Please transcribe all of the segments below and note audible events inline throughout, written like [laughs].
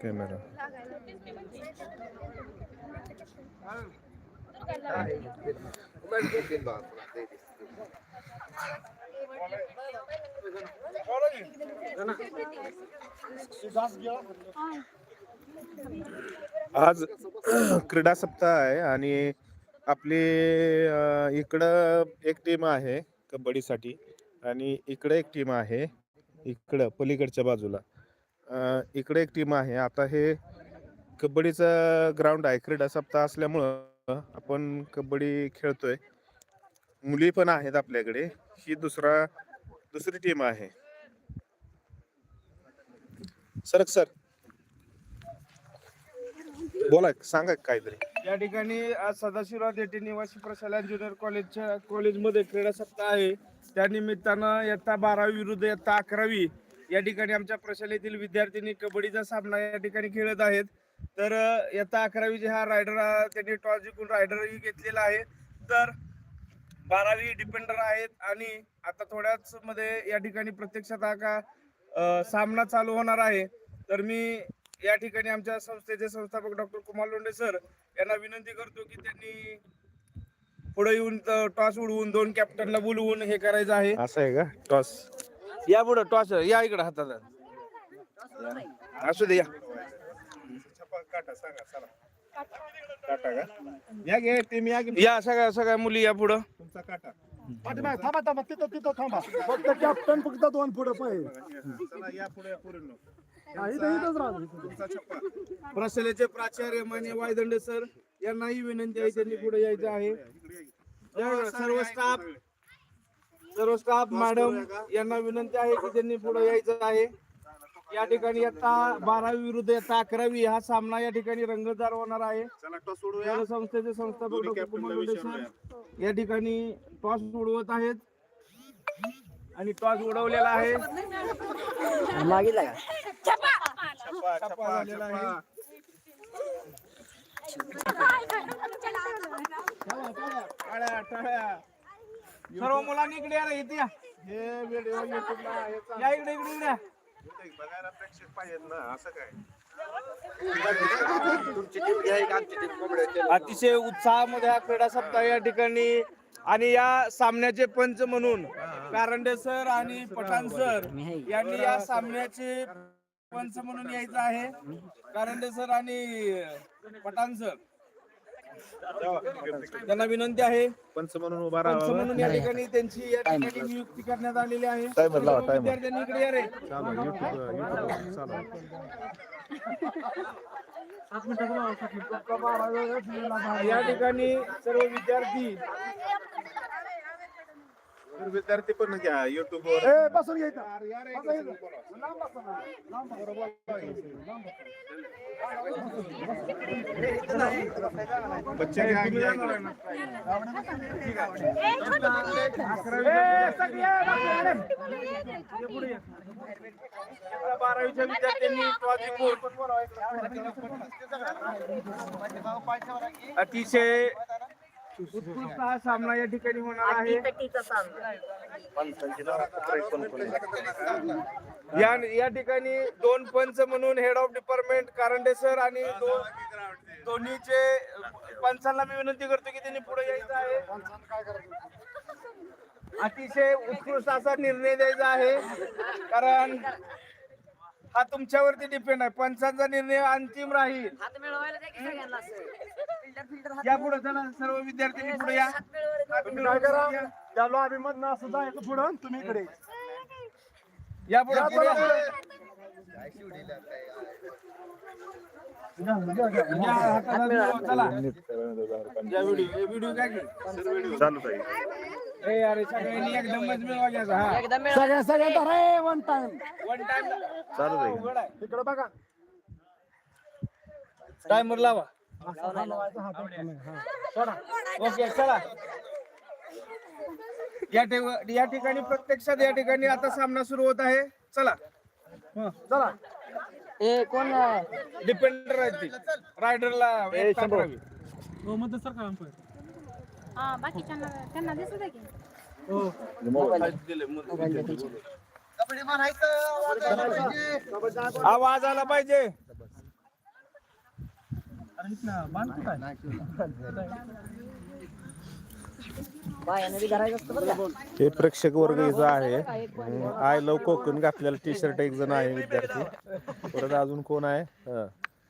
Camera. आज [clears throat] क्रीडा सप्ताह आहे आणि आपली इकडं एक टीम आहे कबड्डीसाठी आणि इकडे एक टीम आहे इकडं पलीकडच्या बाजूला. इकडे एक टीम आहे. आता हे कबड्डीचं ग्राउंड आहे. क्रीडा सप्ताह असल्यामुळं आपण कबड्डी खेळतोय. मुली पण आहेत आपल्याकडे. ही दुसरा दुसरी टीम आहे. सरक सर. बोला सांगा काहीतरी. या ठिकाणी आज सदाशिवराव देटे निवासी प्रशाला ज्युनियर कॉलेजच्या कॉलेजमध्ये क्रीडा सप्ताह आहे. त्या निमित्तानं इयत्ता बारावी विरुद्ध इयत्ता अकरावी या ठिकाणी आमच्या प्रशालेतील विद्यार्थ्यांनी कबड्डीचा सामना या ठिकाणी खेळत आहेत. तर अ, इयत्ता अकरावीचे हा रायडर त्यांनी टॉस जिंकून रायडरही घेतलेला आहे. तर बारावी डिपेंडर आहेत आणि आता थोड्याच मध्ये या ठिकाणी प्रत्यक्षात हा का सामना चालू होणार आहे. तर मी या ठिकाणी आमच्या संस्थेचे संस्थापक डॉक्टर कुमार लोंडे सर यांना विनंती करतो की त्यांनी पुढे येऊन टॉस उडवून दोन कॅप्टनला बोलवून हे करायचं आहे. असं आहे का? टॉस या पुढं टॉस या इकडे हातात असू दे या. या या या सगळ्या सगळ्या मुली या पुढं. तुमचा काटा पाठीमागे थांबा थांबा तिथं तिथं थांबा फक्त कॅप्टन फक्त दोन पुढे पाहिजे प्रशालेचे प्राचार्य माने वायदंडे सर यांनाही विनंती आहे त्यांनी पुढे यायचं आहे. सर्व स्टाफ सर्व स्टाफ मॅडम यांना विनंती आहे की त्यांनी पुढे यायचं आहे या ठिकाणी आता बारावी विरुद्ध आता अकरावी हा सामना या ठिकाणी रंगतदार होणार आहे. संस्थेचे संस्थापक डॉक्टर कुमार. सर या ठिकाणी टॉस उडवत आहेत. आणि टॉस उडवलेला आहे. झालेला आहे. सर्व मुलांनी इकडे या रे, इथे या. हे व्हिडिओ युट्यूबला आहे या इकडे इकडे इकडे. या. बघायला प्रेक्षक पाहिजेत ना असं काय? अतिशय उत्साहामध्ये हा क्रीडा सप्ताह या ठिकाणी आणि या सामन्याचे पंच म्हणून कारंडे सर आणि पठाण सर यांनी या सामन्याचे पंच म्हणून यायचं आहे. कारंडे सर आणि पठाण सर. त्यांना विनंती आहे. पंच म्हणून उभा पंच राहा म्हणून या ठिकाणी त्यांची या ठिकाणी नियुक्ती करण्यात आलेली आहे. लावा, सर्व. विद्यार्थ्यांनी इकडे या रे. चालू युट्यूब या ठिकाणी सर्व विद्यार्थी तर विद्यार्थी पण घ्या युट्यूब वर ए बसून घ्यायचं बच्चे घ्या घ्या इकडे. बारावीच्या विद्यार्थ्यांनी अतिशय उत्कृष्ट हा सामना या ठिकाणी होणार आहे. या या ठिकाणी दोन पंच म्हणून head of department Karande sir आणि दोन दोन्हीचे पंचांना मी विनंती करतो की त्यांनी पुढे यायचं आहे. अतिशय उत्कृष्ट असा निर्णय द्यायचा आहे. कारण हा तुमच्यावरती डिपेंड आहे पंचांचा निर्णय अंतिम राहील हात मिळवायला द्या की सगळ्यांना असं. फिल्टर फिल्टर हात या पुढे चला सर्व विद्यार्थ्यांनी पुढे या हात मिळवायला द्या. काय करा त्या लॉबी मधनं असं जायचं पुढं तुम्ही इकडे या पुढे या. चला काय? चालू अरे हा. सगळ्या सगळ्या धरा वन टाइम वन टाइम चालू इकडे बघा टायमर लावा. ओके चला या ठिकाणी प्रत्यक्षात या ठिकाणी आता सामना सुरू होत आहे चला चला ए कोण डिपेंडर ती. रायडरला हा बाकीच्यांना त्यांना दिसू दे की? आवाज आला पाहिजे. बायानं बी धरायचं असतं बरं का? हे प्रेक्षक वर्ग इथं आहे आय लव कोकण घातलेला टी शर्ट एक जण आहे विद्यार्थी परत अजून कोण आहे हं.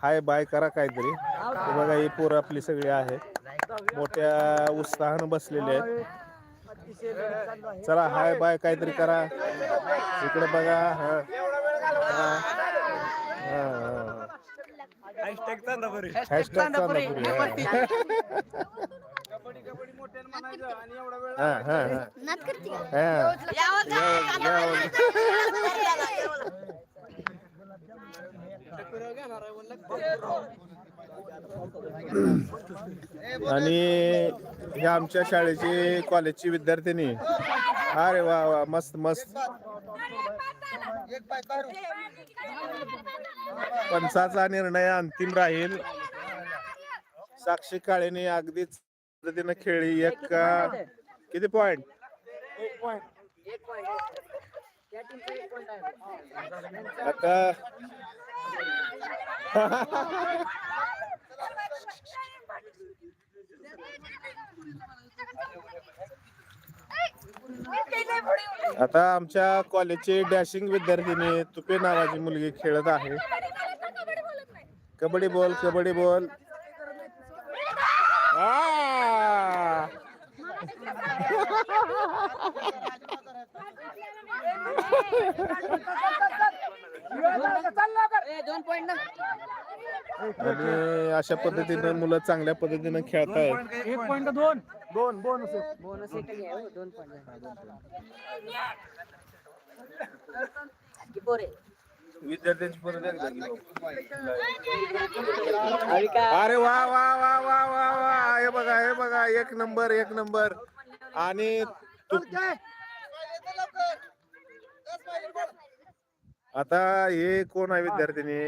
हाय बाय करा काहीतरी हे बघा ही पोरं आपली सगळी आहेत मोठ्या उत्साहानं बसलेले आहेत चला हाय बाय काहीतरी करा इकडे बघा हं. हं. हं. हॅशटॅग चांदापुरी [laughs] मोठ्यानं म्हणायचं आणि एवढा वेळ हं, हं, हं. हं. आणि हे आमच्या शाळेची कॉलेजची विद्यार्थिनी. अरे वा वा मस्त मस्त. पंचाचा निर्णय अंतिम राहील. साक्षी काळेने अगदीच पद्धतीनं खेळली एक किती पॉइंट. आता आता आमच्या कॉलेजची डॅशिंग विद्यार्थिनी तुपे नावाची मुलगी खेळत आहे. कबड्डी बोल कबड्डी बोल. दोन point ना. आणि अशा पद्धतीने मुलं चांगल्या पद्धतीने खेळतायत एक पॉईंट दोन दोन बोनस हो, दोन point झाले. विद्यार्थ्यांची परत एकदा घेऊ. अरे वा वा वा वा वा वा. हे बघा हे बघा. एक नंबर एक नंबर. आणि आता हे कोण आहे विद्यार्थिनी?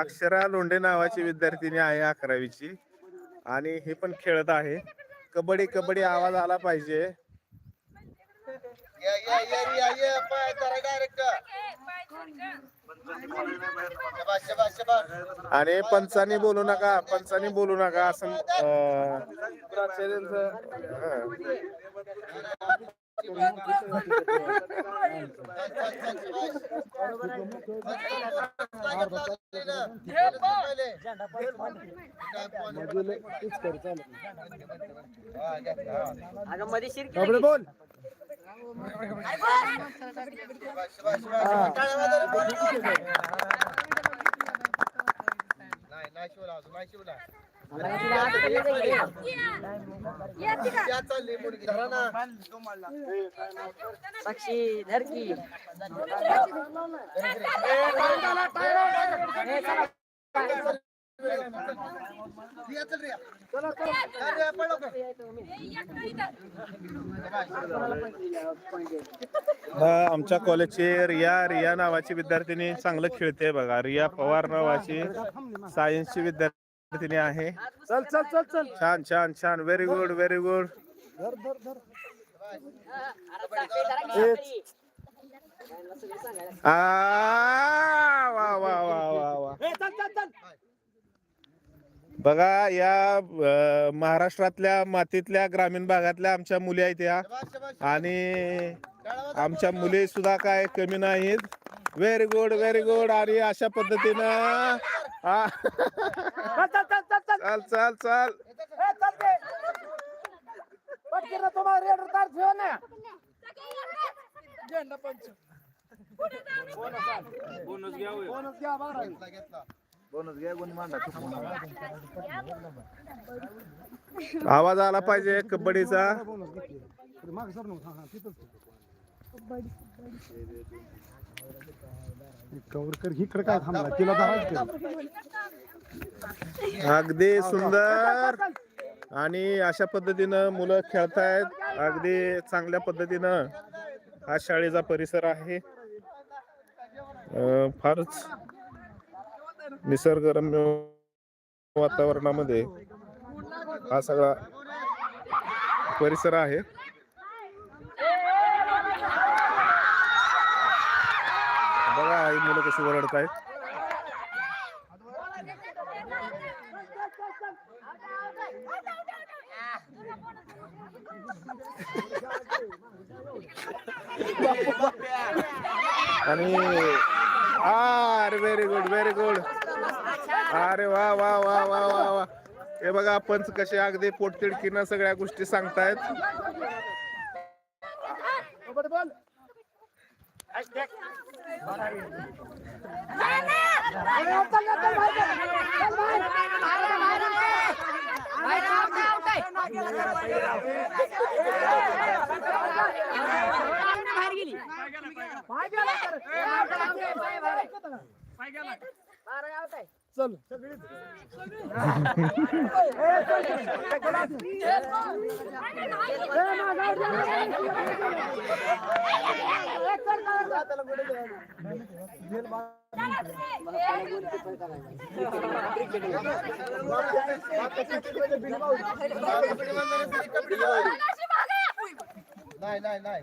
अक्षरा लोंढे नावाची विद्यार्थिनी आहे अकरावीची. आणि हे पण खेळत आहे. कबड्डी कबड्डी आवाज आला पाहिजे. आणि पंचानी बोलू नका पंचानी बोलू नका असं अं, प्राचार्यांचं हं. अगं मध्ये शिरकी कबड्डी बोल मला काय तिला आठ केलं नाही. साक्षी धरकी हा, आमच्या कॉलेजची रिया रिया नावाची विद्यार्थिनी चांगलं खेळते बघा. रिया पवार नावाची सायन्सची विद्यार्थिनी आहे. चल चल चल चल. छान छान छान. व्हेरी गुड व्हेरी गुड धर वा वा वा वा वा. बघा या अ, महाराष्ट्रातल्या मातीतल्या ग्रामीण भागातल्या आमच्या मुली आहेत या. आणि आमच्या मुली सुद्धा काय कमी नाहीत. व्हेरी गुड व्हेरी गुड आणि अशा पद्धतीनं हा. चल चल चल चल चल. चाल चाल चाल. ए चल के पटकन तुम्हाला रेड तार ठेव ना झेंडा पंच बोनस घ्या होय. बोनस घ्या बारा आवाज आला पाहिजे कबड्डीचा. माग सर तिथंच कवर कर इकडे काय थांबला? तिला अगदी सुंदर. आणि अशा पद्धतीनं मुलं खेळतायत. अगदी चांगल्या पद्धतीनं. हा शाळेचा परिसर आहे. फारच निसर्गरम्य वातावरणामध्ये हा सगळा परिसर आहे. बघा आई मुलं कशी ओरडत आहेत आणि आर व्हेरी गुड व्हेरी गुड अरे वा वा वा वा वा वा हे बघा पंच कसे अगदी पोटतिडकीनं सगळ्या गोष्टी सांगतायत कबड्डी बॉल चल. नाही नाही नाही.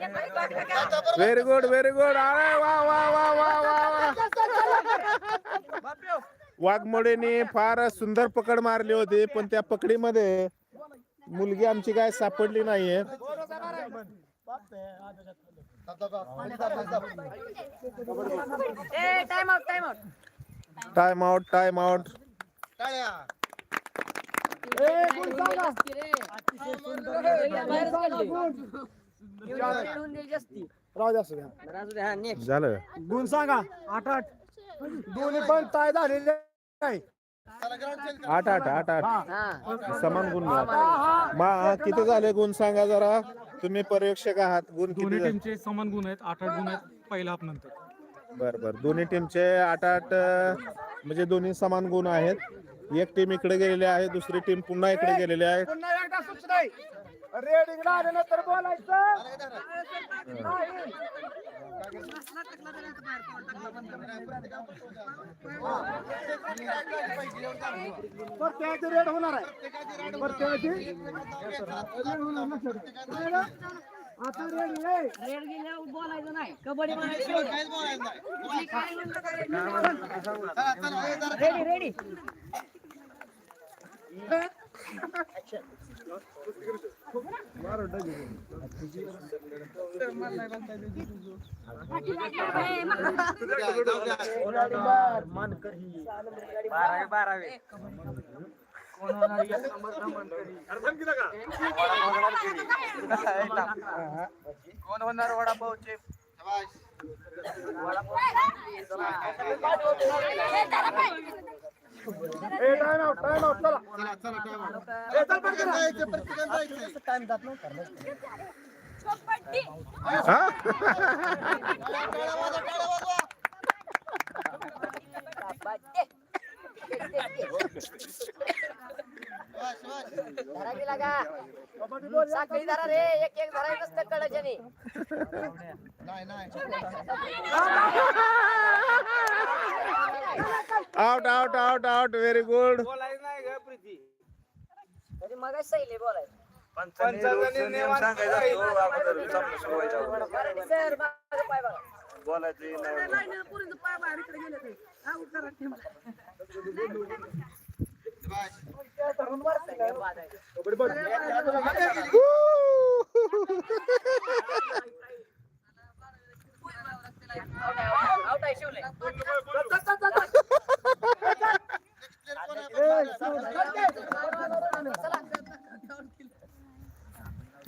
व्हेरी गुड व्हेरी गुड अरे वा वा वा वा वा वा. वाघमोडेने फार सुंदर पकड मारली होती पण त्या पकडीमध्ये मुलगी आमची काय सापडली नाहीये. Time out time out time out time out ए गुण राहू द्या झालं. गुण सांगा. आठ आठ. दोन्ही पण ताय झालेले आहे आठ आठ आठ आठ. हा. समान गुण मिळाले. मा किती झाले गुण सांगा जरा? तुम्ही पर्यवेक्षक आहात. गुण दोन्ही? टीमचे समान गुण आहेत. आठ आठ गुण आहेत. पहिला हाफ नंतर. बर बर. दोन्ही टीमचे आठ आठ अं, म्हणजे दोन्ही समान गुण आहेत. एक टीम इकडे गेलेली आहे. दुसरी टीम पुन्हा इकडे गेलेली आहे. पुन्हा एकदा सूचना आहे रेड इकडे आल्यानंतर बोलायचं नाही. त्याची रेड होणार आहे बरं, त्याची रेड होणार ना, सर. नाही? आता रेड आहे. रेड गेल्यावर बोलायचं नाही कबड्डी रेडी रेडी बारावे बारावे कोण होणार वडापावचे वडापाव ए, चल. पटकन. हा? धरा गेला का कबड्डी बोल या. साखळी धरा रे एक एक नसतं कळायच्याने out out out out very good बोलायचं नाही का प्रीती तरी मग सैले बोलायचं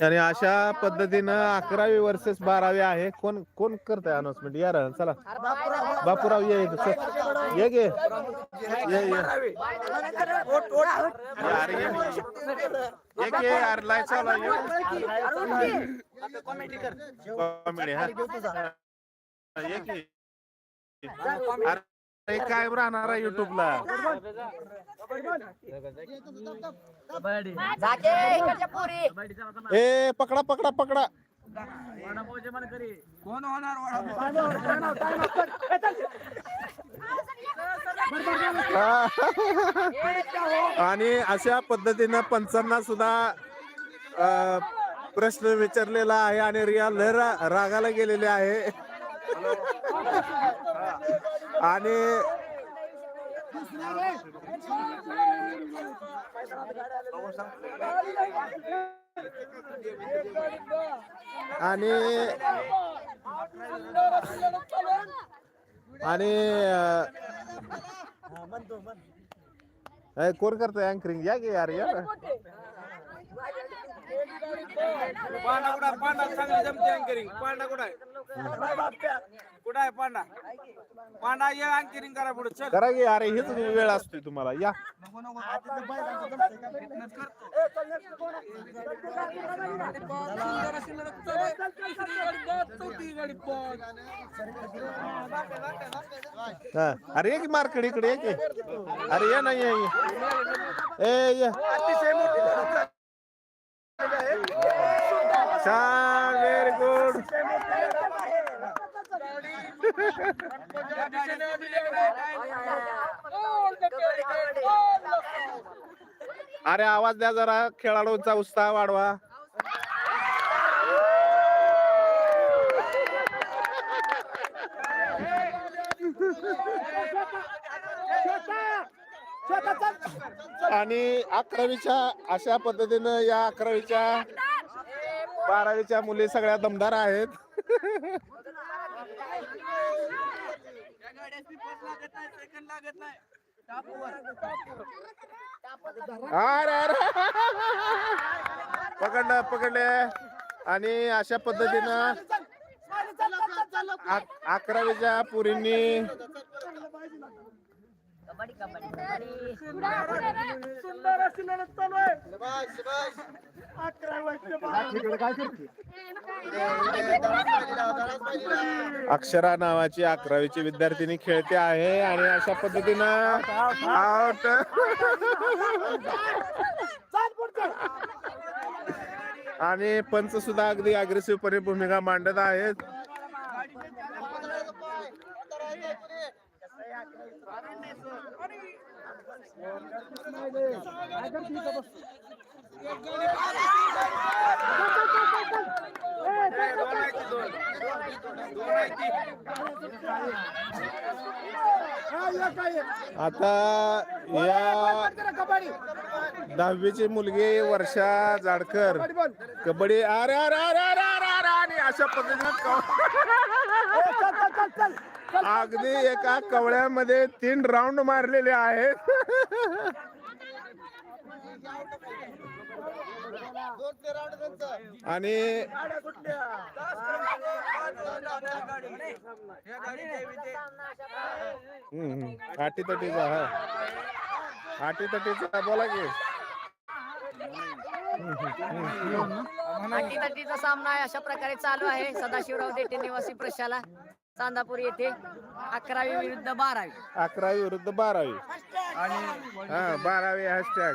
आणि अशा पद्धतीनं अकरावी वर्सेस बारावी आहे. कोण कोण करत आहे अनाउन्समेंट या चला. बापूराव ये ये गे यार कॉमेडी हा. अरे हे काय राहणार आहे युट्यूबला ए पकडा पकडा पकडा. कोण होणार वडापाव? आणि अशा पद्धतीनं पंचांना सुद्धा प्रश्न विचारलेला आहे आणि रिया लय रा- रागाला गेलेले आहे. [laughs] आणि आणि आणि कोण करतोय अँकरिंग या की यार या पांडा कुठं आहे? पांडा चांगली जमते अँकरिंग पांडा कुठं आहे? कुठं आहे पांडा? पांडा ये अँकरिंग करा पुढे चल. करा की अरे हेच वेळ असतोय तुम्हाला. या. हा. अरे ये की मार्केट इकडे अरे ये ना ये ये. ए ये. छान व्हेरी गुड. अरे आवाज द्या जरा खेळाडूंचा उत्साह वाढवा. आणि अकरावीच्या अशा पद्धतीनं या अकरावीच्या बारावीच्या मुली सगळ्या दमदार आहेत. अरे अरे पकडलं पकडले. आणि अशा पद्धतीनं अक- अकरावीच्या पुरींनी सुंदर अक्षरा नावाची अकरावीची विद्यार्थिनी खेळते आहे आणि अशा पद्धतीनं आउट आणि पंच सुद्धा अगदी अग्रेसिव्ह पणे भूमिका मांडत आहेत. आता या दहावीची मुलगी वर्षा जाडकर. कबड्डी अरे अरे अरे अरे अरे अरे आणि अशा पद्धतीनं अगदी एका कवळ्यामध्ये तीन राऊंड मारलेले आहेत. आणि. आटी तटीचा हा. आटी तटीचा बोला की. अटीतटीचा सामना आहे अशा प्रकारे चालू आहे. सदाशिवराव देठे निवासी प्रशाला चांदापूर येथे अकरावी विरुद्ध बारावी. अकरावी विरुद्ध बारावी. हा बारावी हॅशटॅग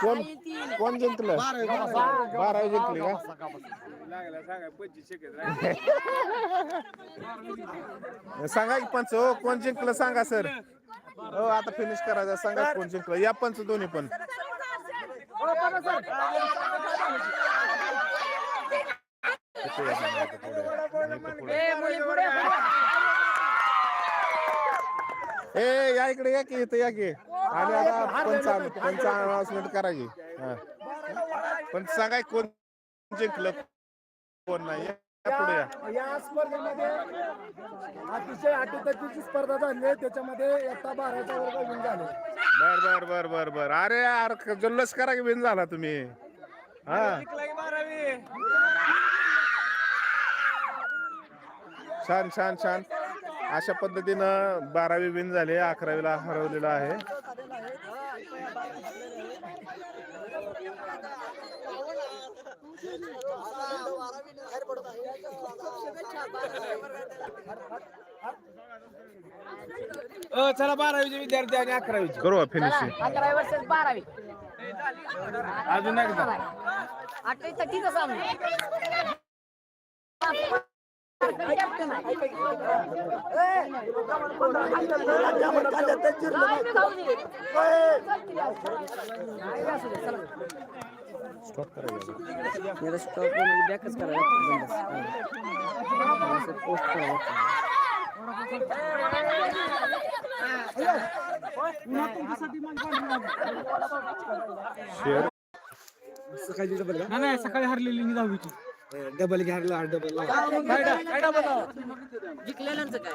कोण कोण जिंकलं? बारावी जिंकली का? लागला सांगा पंचवीस सेकंद सांगा की पंच हो कोण जिंकलं सांगा सर. हो आता फिनिश करायचं सांगा कोण जिंकलं. या पंच दोन्ही पण. पुढे. ए, या इकडे या की इथे या की. आणि आता पंचावन्न पंचावन्न अनाउन्समेंट करा की. हा. पण सांगाय कोण जिंकलं कोण नाही. या पुढे या. या स्पर्धेमध्ये अतिशय अटीतटीची स्पर्धा झाली आहे. त्याच्यामध्ये इयत्ता बाराचा वर्ग विन झाले. बर बर बर बर बर. अरे यार क- जल्लोष करा की बिन झाला तुम्ही. हा. छान छान छान. अशा पद्धतीनं बारावी विन झाले अकरावीला हरवलेला आहे. अ, चला बारावीचे विद्यार्थी आणि अकरावीचे. करू फिनिशिंग अकरावी वर्षेस बारावी. अजून एकदा. आठवी तटीचा सामना. स्टॉप नाही सकाळी हरलेली मी दहावीची. डबल घ्यायला डबल जिंकलेल्यांचं काय?